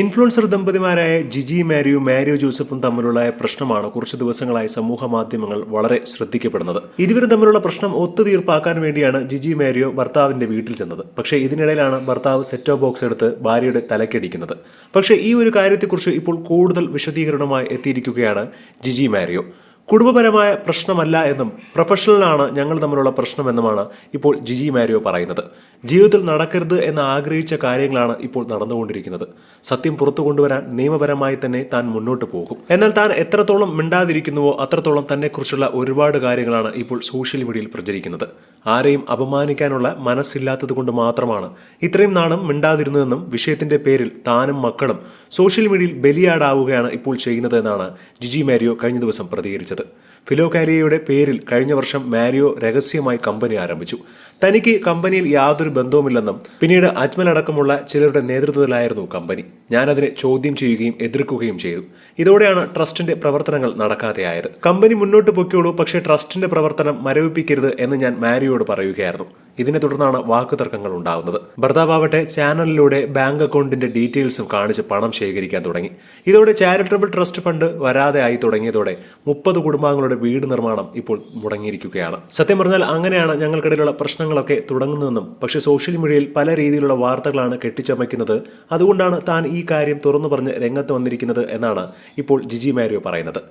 Influencer ദമ്പതിമാരായ ജിജി മാരിയും Mario ജോസഫും തമ്മിലുള്ള പ്രശ്നമാണ് കുറച്ച് ദിവസങ്ങളായി സമൂഹ മാധ്യമങ്ങൾ വളരെ ശ്രദ്ധിക്കപ്പെടുന്നത്. ഇരുവരും തമ്മിലുള്ള പ്രശ്നം ഒത്തുതീർപ്പാക്കാൻ വേണ്ടിയാണ് ജിജി മാരിയോ ഭർത്താവിന്റെ വീട്ടിൽ ചെന്നത്. പക്ഷേ ഇതിനിടയിലാണ് ഭർത്താവ് സെറ്റോ ബോക്സ് എടുത്ത് ഭാര്യയുടെ തലക്കടിക്കുന്നത് പക്ഷേ ഈ ഒരു കാര്യത്തെക്കുറിച്ച് ഇപ്പോൾ കൂടുതൽ വിശദീകരണമായി എത്തിയിരിക്കുകയാണ് ജിജി മാരിയോ. കുടുംബപരമായ പ്രശ്നമല്ല എന്നും പ്രൊഫഷണലാണ് ഞങ്ങൾ തമ്മിലുള്ള പ്രശ്നമെന്നുമാണ് ഇപ്പോൾ ജിജി മാരിയോ പറയുന്നത്. ജീവിതത്തിൽ നടക്കരുത് എന്ന് ആഗ്രഹിച്ച കാര്യങ്ങളാണ് ഇപ്പോൾ നടന്നുകൊണ്ടിരിക്കുന്നത്. സത്യം പുറത്തു കൊണ്ടുവരാൻ നിയമപരമായി തന്നെ താൻ മുന്നോട്ട് പോകും. എന്നാൽ താൻ എത്രത്തോളം മിണ്ടാതിരിക്കുന്നുവോ അത്രത്തോളം തന്നെക്കുറിച്ചുള്ള ഒരുപാട് കാര്യങ്ങളാണ് ഇപ്പോൾ സോഷ്യൽ മീഡിയയിൽ പ്രചരിക്കുന്നത്. ആരെയും അപമാനിക്കാനുള്ള മനസ്സില്ലാത്തത് കൊണ്ട് മാത്രമാണ്. ഇത്രയും നാളും മിണ്ടാതിരുന്നതെന്നും വിഷയത്തിന്റെ പേരിൽ താനും മക്കളും സോഷ്യൽ മീഡിയയിൽ ബലിയാടാവുകയാണ് ഇപ്പോൾ ചെയ്യുന്നതെന്നാണ് ജിജി മാരിയോ കഴിഞ്ഞ ദിവസം പ്രതികരിച്ചത്. ഫിലോകാരിയയുടെ പേരിൽ കഴിഞ്ഞ വർഷം മാരിയോ രഹസ്യമായി കമ്പനി ആരംഭിച്ചു. തനിക്ക് കമ്പനിയിൽ യാതൊരു ബന്ധവുമില്ലെന്നും പിന്നീട് അജ്മൽ അടക്കമുള്ള ചിലരുടെ നേതൃത്വത്തിലായിരുന്നു കമ്പനി. ഞാനതിനെ ചോദ്യം ചെയ്യുകയും എതിർക്കുകയും ചെയ്തു. ഇതോടെയാണ് ട്രസ്റ്റിന്റെ പ്രവർത്തനങ്ങൾ നടക്കാതെയായത്. കമ്പനി മുന്നോട്ട് പൊയ്ക്കോളൂ പക്ഷേ ട്രസ്റ്റിന്റെ പ്രവർത്തനം മരവിപ്പിക്കരുത് എന്ന് ഞാൻ മാരിയോട് പറയുകയായിരുന്നു. ഇതിനെ തുടർന്നാണ് വാക്കുതർക്കങ്ങൾ ഉണ്ടാകുന്നത് ഭർത്താവട്ടെ ചാനലിലൂടെ ബാങ്ക് അക്കൗണ്ടിന്റെ ഡീറ്റെയിൽസും കാണിച്ച് പണം ശേഖരിക്കാൻ തുടങ്ങി. ഇതോടെ ചാരിറ്റബിൾ ട്രസ്റ്റ് ഫണ്ട് വരാതെ ആയി തുടങ്ങിയതോടെ മുപ്പത് കുടുംബാംഗങ്ങളുടെ വീട് നിർമ്മാണം ഇപ്പോൾ മുടങ്ങിയിരിക്കുകയാണ്. സത്യം പറഞ്ഞാൽ അങ്ങനെയാണ് ഞങ്ങൾക്കിടയിലുള്ള പ്രശ്നങ്ങളൊക്കെ തുടങ്ങുന്നതെന്നും പക്ഷെ സോഷ്യൽ മീഡിയയിൽ പല രീതിയിലുള്ള വാർത്തകളാണ് കെട്ടിച്ചമയ്ക്കുന്നത്. അതുകൊണ്ടാണ് താൻ ഈ കാര്യം തുറന്നു പറഞ്ഞ് രംഗത്ത് വന്നിരിക്കുന്നത് എന്നാണ് ഇപ്പോൾ ജിജി മാരിയോ പറയുന്നത്.